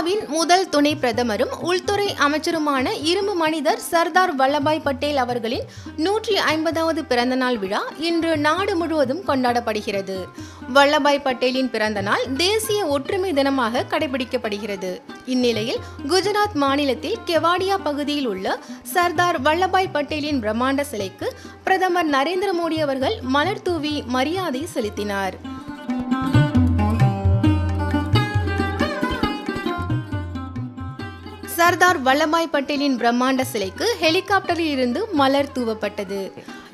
இந்தியாவின் முதல் துணை பிரதமரும் உள்துறை அமைச்சருமான இரும்பு மனிதர் சர்தார் வல்லபாய் பட்டேல் அவர்களின் நூற்றி ஐம்பதாவது பிறந்தநாள் விழா இன்று நாடு முழுவதும் கொண்டாடப்படுகிறது. வல்லபாய் பட்டேலின் பிறந்த நாள் தேசிய ஒற்றுமை தினமாக கடைபிடிக்கப்படுகிறது. இந்நிலையில் குஜராத் மாநிலத்தில் கெவாடியா பகுதியில் உள்ள சர்தார் வல்லபாய் பட்டேலின் பிரம்மாண்ட சிலைக்கு பிரதமர் நரேந்திர மோடி அவர்கள் மலர் தூவி மரியாதை செலுத்தினார். சர்தார் வல்லபாய் பட்டேலின் பிரம்மாண்ட சிலைக்கு ஹெலிகாப்டரில் இருந்து மலர் தூவப்பட்டது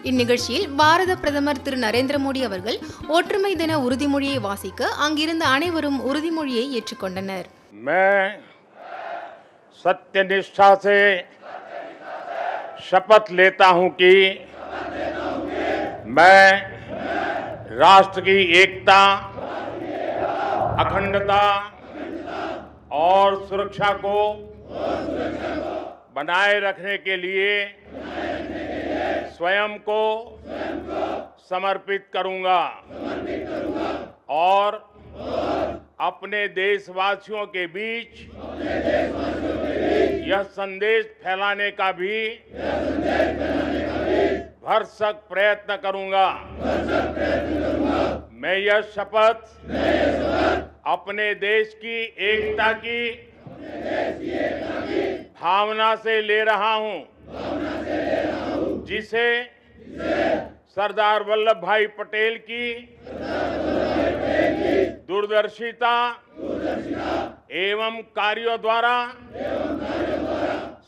இந்நிகழ்ச்சியில் பாரத பிரதமர் திரு நரேந்திர மோடி அவர்கள் ஒற்றுமை தின உறுதிமொழியை வாசிக்க அங்கிருந்த அனைவரும் உறுதிமொழியை ஏற்றுக்கொண்டனர் मैं सत्यनिष्ठा से शपथ लेता हूं कि मैं राष्ट्र की एकता अखंडता और सुरक्षा को बनाए रखने के लिए स्वयं को समर्पित करूँगा और अपने देशवासियों के बीच यह संदेश फैलाने का भी भरसक प्रयत्न करूँगा। मैं यह शपथ अपने देश की एकता की भावना से ले रहा हूँ। जिसे सरदार वल्लभ भाई पटेल की दूरदर्शिता एवं कार्यों द्वारा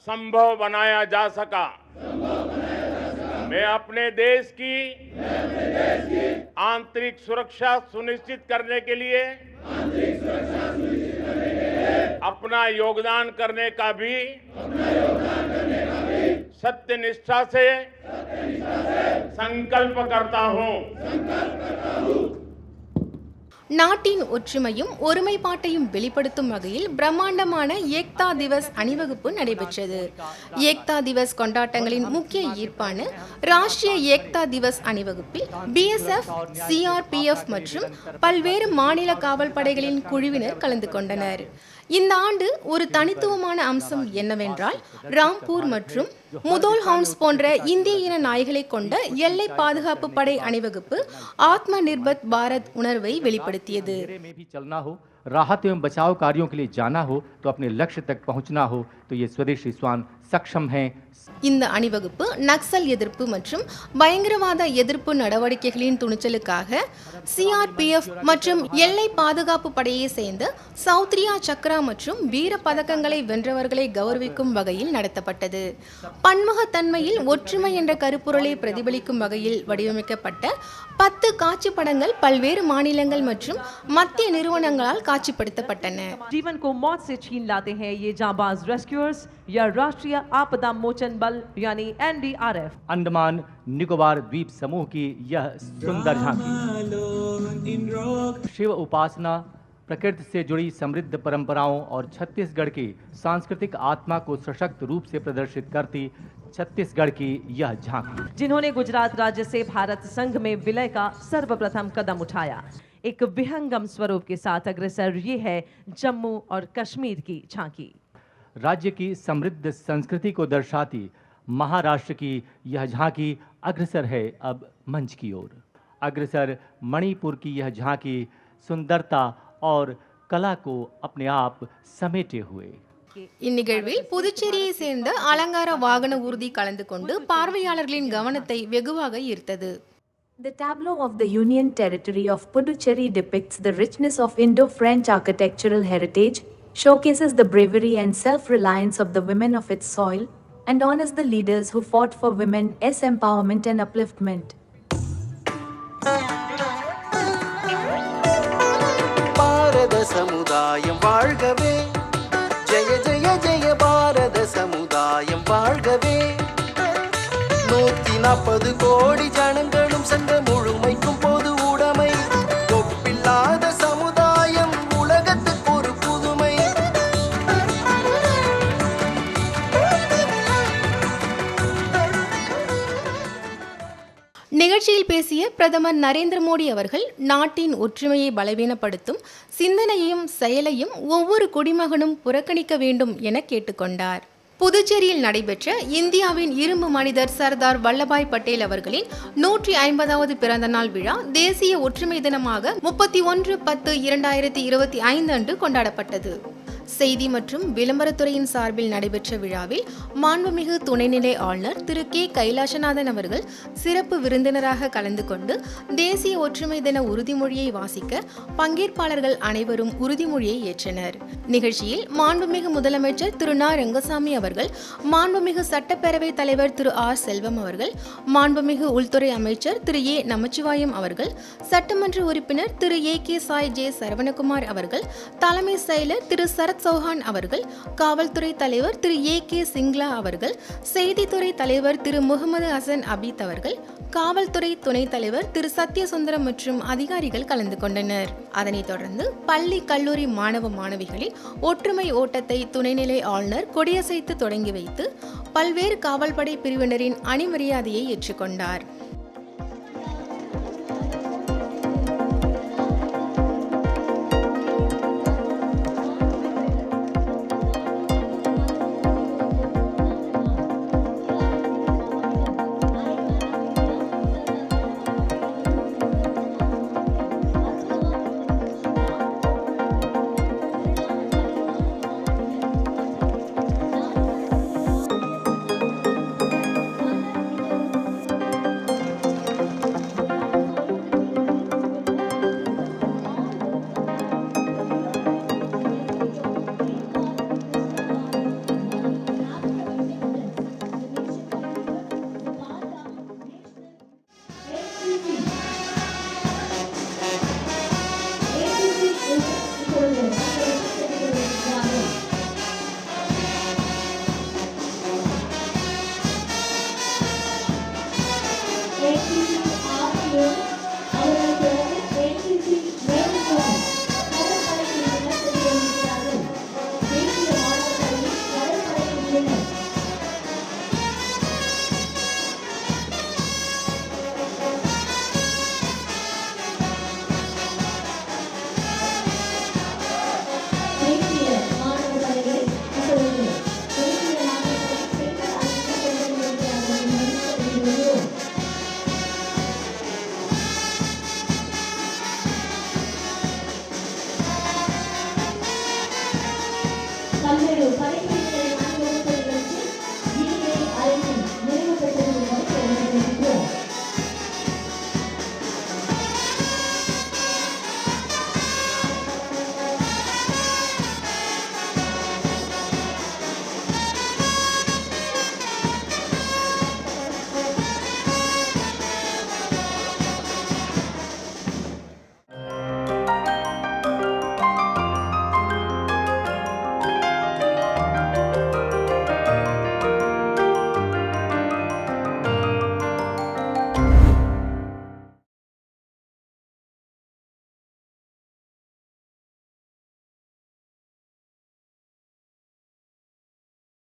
संभव बनाया जा सका। मैं अपने देश की आंतरिक सुरक्षा सुनिश्चित करने के लिए अपना योगदान करने का भी सत्य निष्ठा से संकल्प करता हूँ। நாட்டின் ஒற்றுமையும் ஒருமைப்பாட்டையும் வெளிப்படுத்தும் வகையில் பிரம்மாண்டமான ஏக்தா திவஸ் அணிவகுப்பு நடைபெற்றது. ஏக்தா திவஸ் கொண்டாட்டங்களின் முக்கிய ஈர்ப்பான ராஷ்டிரிய ஏக்தா திவஸ் அணிவகுப்பில் பிஎஸ்எஃப் சிஆர்பிஎஃப் மற்றும் பல்வேறு மாநில காவல் படைகளின் குழுவினர் கலந்து கொண்டனர். இந்த ஆண்டு ஒரு தனித்துவமான அம்சம் என்னவென்றால் ராம்பூர் மற்றும் முதோல் ஹவுன்ஸ் போன்ற இந்திய இன நாய்களை கொண்ட எல்லை பாதுகாப்பு படை அணிவகுப்பு ஆத்ம நிர்பத் பாரத் உணர்வை வெளிப்படுத்தியது घेरे में भी चलना हो राहत एवं बचाव कार्यों के लिए जाना हो तो अपने लक्ष्य तक पहुंचना हो तो ये स्वदेशी श्वान சக்ஷம் ஹே. இந்த அணிவகுப்பு நக்சல் எதிர்ப்பு மற்றும் பயங்கரவாத எதிர்ப்பு நடவடிக்கைகளின் துணிச்சலுக்காக சிஆர்பிஎஃப் மற்றும் எல்லை பாதுகாப்பு படையை சேர்ந்த சௌத்ரியா சக்ரா மற்றும் வீர பதக்கங்களை வென்றவர்களை கௌரவிக்கும் வகையில் நடத்தப்பட்டது. பன்முகத்தன்மையில் ஒற்றுமை என்ற கருப்பொருளை பிரதிபலிக்கும் வகையில் வடிவமைக்கப்பட்ட பத்து காட்சி படங்கள் பல்வேறு மாநிலங்கள் மற்றும் மத்திய நிறுவனங்களால் காட்சிப்படுத்தப்பட்டன. या राष्ट्रीय आपदा मोचन बल यानी एनडीआरएफ अंडमान निकोबार द्वीप समूह की यह सुंदर झांकी। शिव उपासना प्रकृति से जुड़ी समृद्ध परंपराओं और छत्तीसगढ़ की सांस्कृतिक आत्मा को सशक्त रूप से प्रदर्शित करती छत्तीसगढ़ की यह झांकी। जिन्होंने गुजरात राज्य से भारत संघ में विलय का सर्वप्रथम कदम उठाया। एक विहंगम स्वरूप के साथ अग्रसर ये है जम्मू और कश्मीर की झांकी। राज्य की समृद्ध संस्कृति को दर्शाती महाराष्ट्र की यह झांकी अग्रसर है अब मंच की ओर अग्रसर मणिपुर की यह झांकी सुंदरता और कला को अपने आप समेटे हुए இந்நிகழ்வில் புதுச்சேரியை சேர்ந்த அலங்கார வாகன ஊர்தி கலந்து கொண்டு பார்வையாளர்களின் கவனத்தை வெகுவாக ஈர்த்தது The tableau of the Union Territory of Puducherry depicts the richness of Indo-French architectural heritage, showcases the bravery and self-reliance of the women of its soil, and honors the leaders who fought for women's empowerment and upliftment. பாரத சமுதாயம் வாழ்கவே ஜெய ஜெய ஜெய பாரத சமுதாயம் வாழ்கவே நூத்தி நாற்பது கோடி ஜனங்களும் சென்ற நிகழ்ச்சியில் பேசிய பிரதமர் நரேந்திர மோடி அவர்கள் நாட்டின் ஒற்றுமையை பலவீனப்படுத்தும் சிந்தனையையும் செயலையும் ஒவ்வொரு குடிமகனும் புறக்கணிக்க வேண்டும் என கேட்டுக்கொண்டார். புதுச்சேரியில் நடைபெற்ற இந்தியாவின் இரும்பு மனிதர் சர்தார் வல்லபாய் பட்டேல் அவர்களின் நூற்றி ஐம்பதாவது பிறந்த நாள் விழா தேசிய ஒற்றுமை தினமாக முப்பத்தி ஒன்று பத்து இரண்டாயிரத்தி இருபத்தி ஐந்து அன்று கொண்டாடப்பட்டது. செய்தி மற்றும் விளம்பரத்துறையின் சார்பில் நடைபெற்ற விழாவில் மாண்புமிகு துணைநிலை ஆளுநர் திரு கே. கைலாசநாதன் அவர்கள் சிறப்பு விருந்தினராக கலந்து கொண்டு தேசிய ஒற்றுமை தின உறுதிமொழியை வாசிக்க பங்கேற்பாளர்கள் அனைவரும் உறுதிமொழியை ஏற்றனர். நிகழ்ச்சியில் மாண்புமிகு முதலமைச்சர் திரு நா. ரங்கசாமி அவர்கள் மாண்புமிகு சட்டப்பேரவைத் தலைவர் திரு ஆர். செல்வம் அவர்கள் மாண்புமிகு உள்துறை அமைச்சர் திரு ஏ. நமச்சிவாயம் அவர்கள் சட்டமன்ற உறுப்பினர் Thiru A. K. Sai J. Saravanakumar அவர்கள் தலைமை செயலர் திரு சரத் சௌஹான் அவர்கள் காவல்துறை தலைவர் திரு ஏ கே சிங்லா அவர்கள் செய்தித்துறை தலைவர் திரு முகமது ஹசன் அபீத் அவர்கள் காவல்துறை துணைத் தலைவர் திரு சத்யசுந்தரம் மற்றும் அதிகாரிகள் கலந்து கொண்டனர். அதனைத் தொடர்ந்து பள்ளி கல்லூரி மாணவ மாணவிகளின் ஒற்றுமை ஓட்டத்தை துணைநிலை ஆளுநர் கொடியசைத்து தொடங்கி வைத்து பல்வேறு காவல்படை பிரிவினரின் அணிமரியாதையை ஏற்றுக்கொண்டார். San Perú.